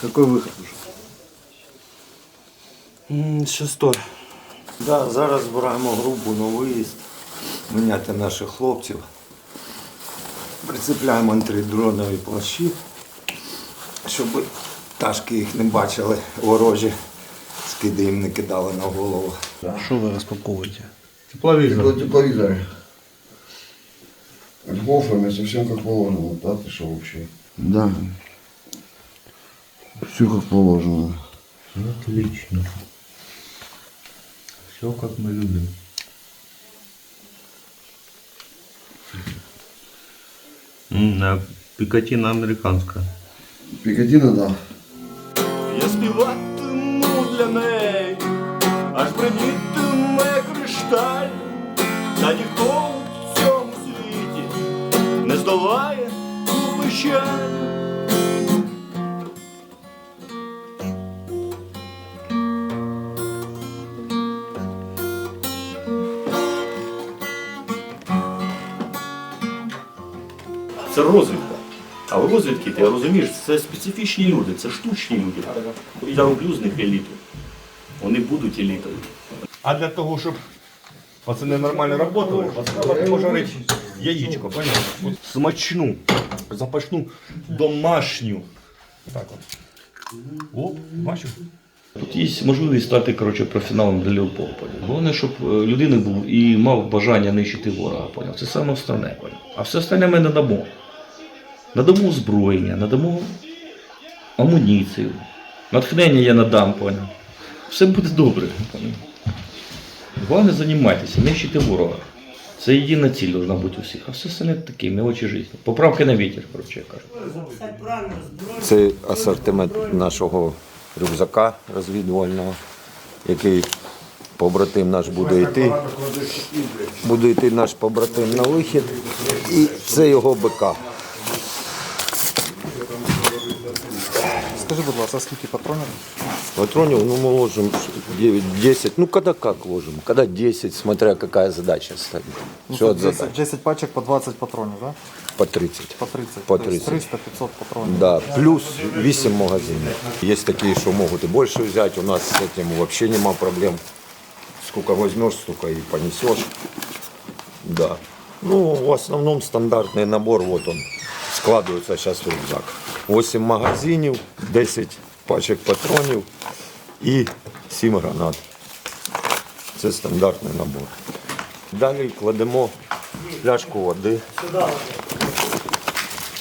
Какой выход уже? Шестой. Да, зараз збираємо групу на виїзд, міняти наших хлопців. Прицепляємо антидронові плащі, щоб ташки їх не бачили ворожі, скиди їм не кидали на голову. Що ви розпаковуєте? Тепловизор. Тепловизор. С гофрами совсем как положено. Да, ты что вообще? Да. Все как положено. Отлично. Все как мы любим. М, а Пикатина американская. Пикатина, да. Я співатиму для неї, аж бронітиме розвідка. А в розвідки, ти розумієш, це специфічні люди, це штучні люди. Я роблю з них еліту. Вони будуть елітою. А для того, щоб пацани нормально працювали, треба пожарити яєчко, поняв? От Смачну, запашну, домашню. Так от. О, бачив? Тут є можливість стати коротше, професіоналом для Леопова. поняв? Головне, щоб е, людина був і мав бажання нищити ворога. Поняв? Це саме основне. Поняв? А все остальне ми надамо. Надамо озброєння, надамо амуніцію. Натхнення я надам, поняв? Все буде добре. Поняв? Головне займайтеся, нищити ворога. Це єдина ціль должна бути у всіх. А все остальне таке, мелочі життя. Поправки на вітер, коротше кажу. Це асортимент нашого рюкзака розвідувального, який побратим наш буде йти. Буде йти наш побратим на вихід. І це його БК. Скажи, будь ласка, скільки патронів? Патронов, ну, мы ложим 9-10, ну, когда как ложим, когда 10, смотря какая задача стоит. Ну, Все тут от 10, задач. 10 пачек по 20 патронів, да? По 30. По 30. По То есть 30. 300-500 патронів. Да, плюс 8 магазинов. Есть такие, что могут и больше взять, у нас с этим вообще нема проблем. Сколько возьмешь, столько и понесешь. Да. Ну, в основном стандартный набор, вот он, складывается сейчас в рюкзак. 8 магазинів, 10 пачек патронів і 7 гранат. Це стандартний набор. Далі кладемо пляшку води.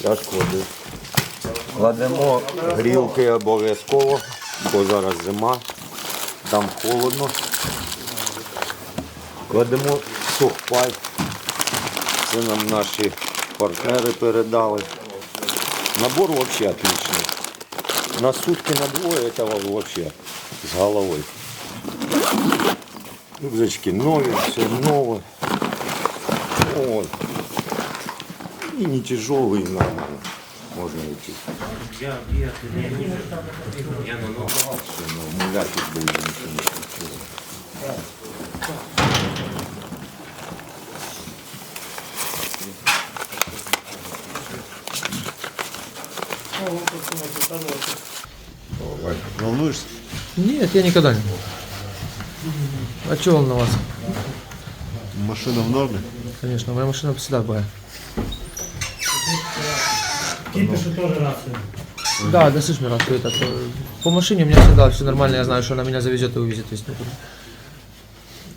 Пляшку води. Кладемо грілки обов'язково, бо зараз зима, там холодно. Кладемо сухпай. Це нам наші партнери передали. Набор взагалі отличный. На сутки на двое этого вообще с головой. Рюкзачки новые, все новое. Вот. И не тяжелые, нормально. Можно идти. Все, ну, мулятик был, ничего не случилось. Волнуєшся? Нет, я никогда не был. А что волноваться? Машина в нормі? Конечно, моя машина всегда была. Да, да, слышь, Мират, это, э, по машине у меня всегда все нормально, я знаю, что она меня завезет и увезет. То есть, ну,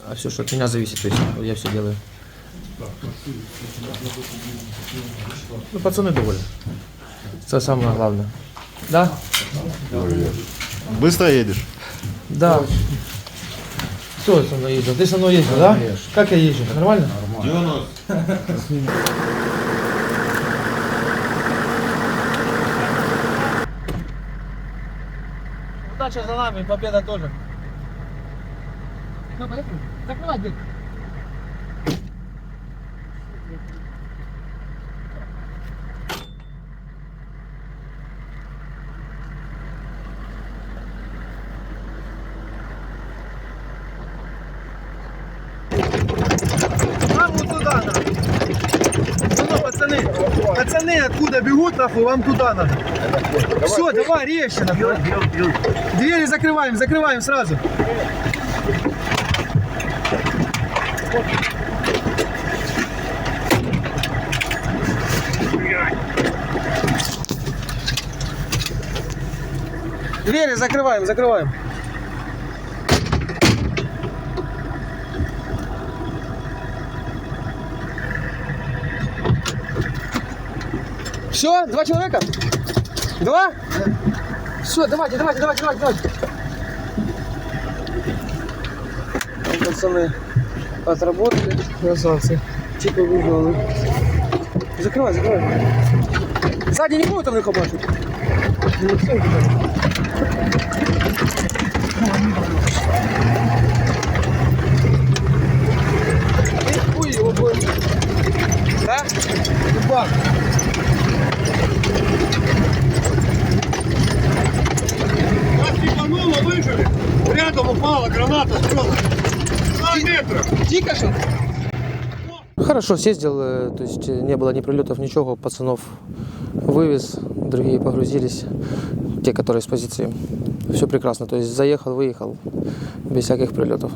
а все, что от меня зависит, то есть я все делаю. Ну, пацаны довольны. Это самое главное. Да? Быстро їдеш? Да. Кто со мной ездил? Ты со мной ездил, да? Как я езжу? Нормально? Удача за нами, победа тоже. Закрывай дверь. Нам вот туда надо. Ну, пацаны откуда бегут, нахуй, вам туда надо. Все, давай, резче, нахуй. Двери закрываем, закрываем сразу. Двери закрываем, закрываем. Все, два человека? Два? Все, давайте, давайте, давайте, давайте, давайте. Пацаны отработали, красавцы. Типа выжили. Закрывай, закрывай. Сзади не будет там? Не всем. Ой, его будет. Да? Бак. Тихо, что? Хорошо съездил, то есть э, не было ни прилетов, ничего, пацанов вывез, другие погрузились, те, которые с позиции. Все прекрасно, то есть заехал, выехал, без всяких прилетов.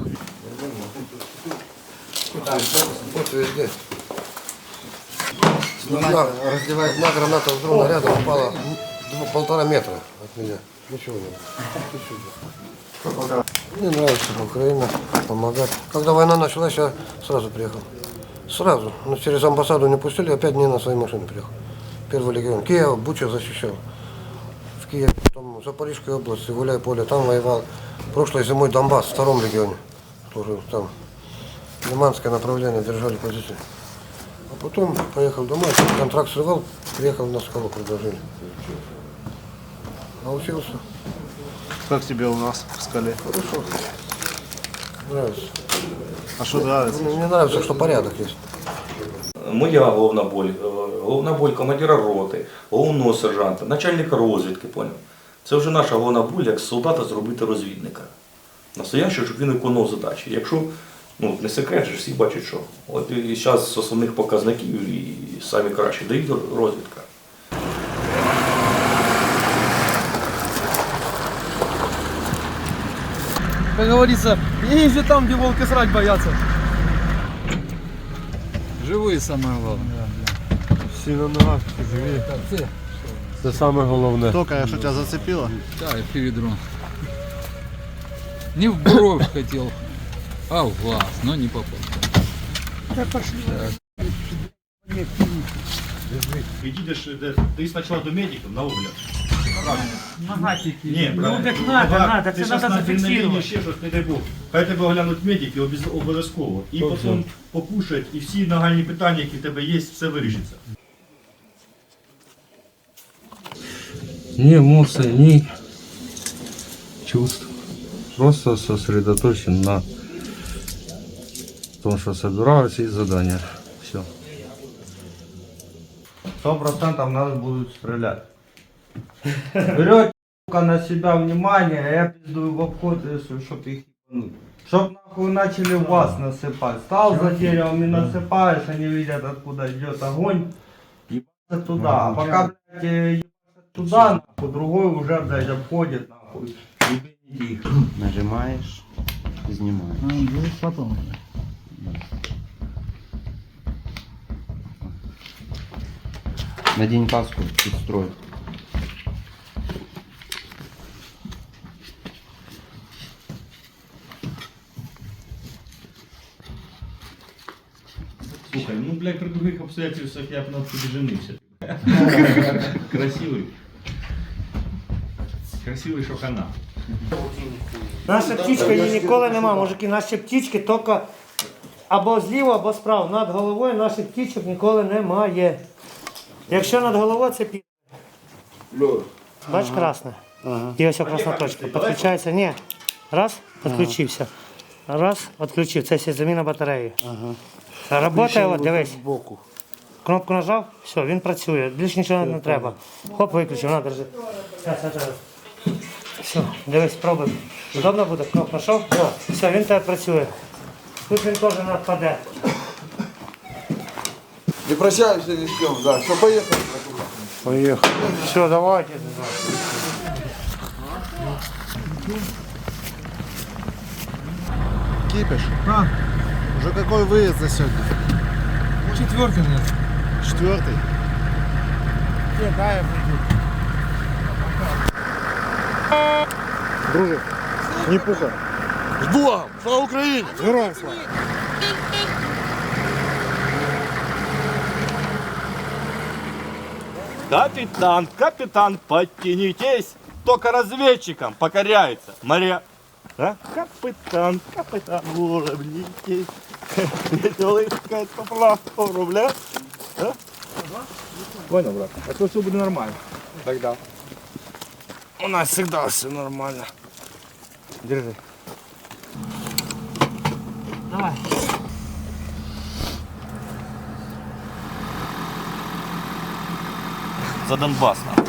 Одна, одна граната с дрона рядом упала два- полтора метра от меня. Ничего не было. Мне нравится Украина, помогать. Когда война началась, я сразу приехал. Сразу. Но через амбассаду не пустили, опять не на своей машине приехал. Первый легион. Киев, Буча защищал. В Киеве, потом в Запорожской области, Гуляй-Поле, там воевал. Прошлой зимой Донбасс, в втором регионе. Тоже там. Лиманское направление держали позиции. А потом поехал домой, контракт срывал, приехал на скалу предложили. Научился. Как тебе у нас в скале? Хорошо. Нравится. А что нравится? Мне, мне нравится, что порядок есть. Моя головна боль, головна боль командира роти, головного сержанта, начальника розвідки, поняв. Це вже наша головна боль, як солдата зробити розвідника. Настояще, щоб він виконував задачі. Якщо, ну не секрет, всі бачать, що. От і зараз з основних показників і самі кращі дають розвідка. Как говорится, не же там, где волки срать боятся. Живий саме головне. Всі на ногах, живі. Це саме головне. Только что тебя зацепило? Да, эпивидрон. Не в бровь хотел, а в глаз, но не попал. Їдеш, ти спочатку до медиків на огляд. Тільки. Ні, ну правильно. так надо, Нога, надо, ти це на адреналіні, зафіксувати. ще щось, не дай Бог. Хай тебе оглянуть медики обіз- обов'язково. І потім покушать, і всі нагальні питання, які в тебе є, все вирішиться. Ни эмоций, ни чувств. Просто сосредоточен на том, что собираюсь и задания. Все. Сто процентов нас будут стрелять. Берете на себя внимание, а я пиздую в обход, если чтоб их ебануть. Чтоб нахуй начали вас насыпать. Стал за деревом и насыпаешь, они видят откуда идет огонь. Ебаться туда. А пока, блядь, э, ебаться туда, нахуй, другой уже, блядь, обходит, нахуй. Ебаните их. Нажимаешь, снимаешь. А, ну, потом. Надень каску, подстрой. Слухай, ну блядь, при других обстоятельствах я б на тобі женився. Красивий. Красивий шохана. Наша птічка її ніколи нема, мужики. Наші птічки тільки або зліва, або справа. Над головою наших птічок ніколи немає. Якщо над головою, це пі. Бачиш красне? І ось красна точка. Підключається. Ні. Раз, підключився. Раз, відключив. Це заміна батареї. Работає, от, дивись. Кнопку нажав, все, він працює. Більше нічого не треба. Хоп, виключив, на, держи. Зараз. Все, дивись, пробуй. Удобно буде? Кнопку знайшов? Все, він тебе працює. Тут він теж нападе. Не прощаемся ни с кем, да. Что, поехали? Поехали. Все, давайте. Кипиш? А? Уже какой выезд за сегодня? Четвертый, наверное. Четвертый? Нет, да, я приду. Друже, не пуха. С Богом! Слава Украине! Героям слава! Капитан, капитан, подтянитесь. Только разведчикам покоряется. Мария. А? Капитан, капитан, уравнитесь. Веселый скать по платформу, бля. А? Понял, брат. А то все будет нормально. Тогда. У нас всегда все нормально. Держи. Давай. За Донбас, нахуй.